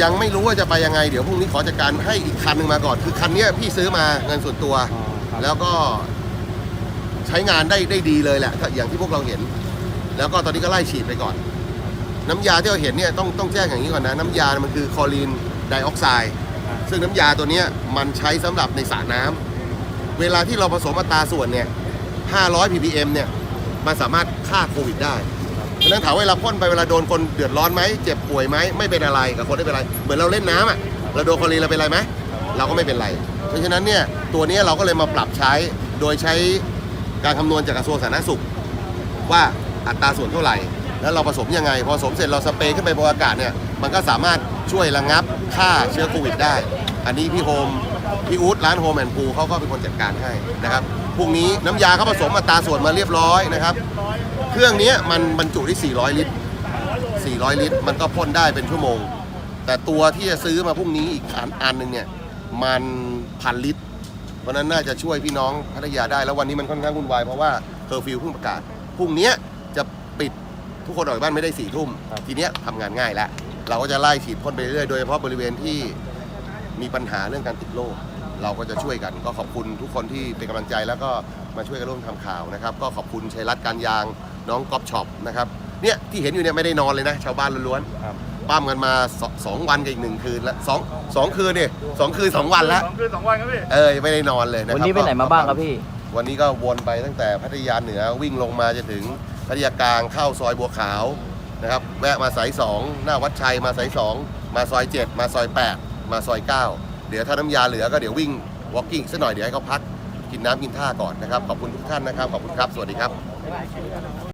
เออยังไม่รู้ว่าจะไปยังไง เดี๋ยวพรุ่งนี้ขอจัดการให้อีกคันหนึ่งมาก่อน คือคันเนี้ยพี่ซื้อมาเงินส่วนตัวแล้วก็ใช้งานได้ได้ดีเลยแหละถ้าอย่างที่พวกเราเห็น แล้วก็ตอนนี้ก็ไล่ฉีดไปก่อน น้ำยาที่เราเห็นเนี่ยต้องต้องแจ้งอย่างนี้ก่อนนะ น้ำยามันคือคลอรีนไดออกไซด์ซึ่งน้ำยาตัวเนี้ยมันใช้สำหรับในสระน้ำเวลาที่เราผสมอัตราส่วนเนี่ย 500 ppm เนี่ยมันสามารถฆ่าโควิดได้ ฉะนั้นถามว่าเวลาพ่นไปเวลาโดนคนเดือดร้อนไหมเจ็บป่วยไหมไม่เป็นอะไรกับคนไม่เป็นไร เหมือนเราเล่นน้ำอะเราโดนคลอรีนเราเป็นไรไหมเราก็ไม่เป็นไร เพราะฉะนั้นเนี่ยตัวนี้เราก็เลยมาปรับใช้โดยใช้การคำนวณจากกระทรวงสาธารณสุข ว่าอัตราส่วนเท่าไหร่ แล้วเราผสมยังไง พอผสมเสร็จเราสเปรย์ขึ้นไปบนอากาศเนี่ยมันก็สามารถช่วยระงับฆ่าเชื้อโควิดได้ อันนี้พี่โฮมพี่อู๊ดร้านโฮมแอนด์พูเขาก็เป็นคนจัดการให้นะครับพรุ่งนี้น้ำยาเขาผสมอัตราส่วนมาเรียบร้อยนะครับ เครื่องเนี้ยมันบรรจุได้ 400 ลิตร 400 ลิตร มันก็พ่นได้เป็นชั่วโมง แต่ตัวที่จะซื้อมาพรุ่งนี้อีกอันอันหนึ่งเนี่ยมันพันลิตร เพราะฉะนั้นน่าจะช่วยพี่น้องพัทยาได้แล้ววันนี้มันค่อนข้างวุ่นวายเพราะว่าเคอร์ฟิวเพิ่งประกาศพรุ่งเนี้ยจะปิดทุกคนออกจากบ้านไม่ได้สี่ทุ่มทีเนี้ยทำงานง่ายแล้วเราก็จะไล่ฉีดพ่นไปเรื่อยๆโดยเฉพาะบริเวณที่มีปัญหาเรื่องการติดโรคเราก็จะช่วยกันก็ขอบคุณทุกคนที่เป็นกำลังใจแล้วก็มาช่วยกันร่วมทำข่าวนะครับ ก็ขอบคุณชัยรัตน์การยาง น้องก๊อฟช็อปนะครับเนี่ยที่เห็นอยู่เนี่ยไม่ได้นอนเลยนะ ชาวบ้านล้วนๆครับปั้มกันมาสสองวันกับอีกหนึ่งคืนแล้วสองสองคืนเนี่ยสองคืนสองวันแล้วสองคืนสองวันครับพี่ เออไม่ได้นอนเลยนะครับวันนี้ไปไหนมาบ้างครับพี่ วันนี้ก็วนไปตั้งแต่พัทยาเหนือวิ่งลงมาจะถึงพัทยากลางเข้าซอยบัวขาวนะครับแวะมาสายสองหน้าวัดชัยมาสายสองมาซอยเจ็ดมาซอยแปดมาซอยเก้าเดี๋ยวถ้าน้ำยาเหลือก็เดี๋ยววิ่ง walking สักหน่อยเดี๋ยวให้เขาพักกินน้ำกินท่าก่อนนะครับขอบคุณทุกท่านนะครับขอบคุณครับสวัสดีครับ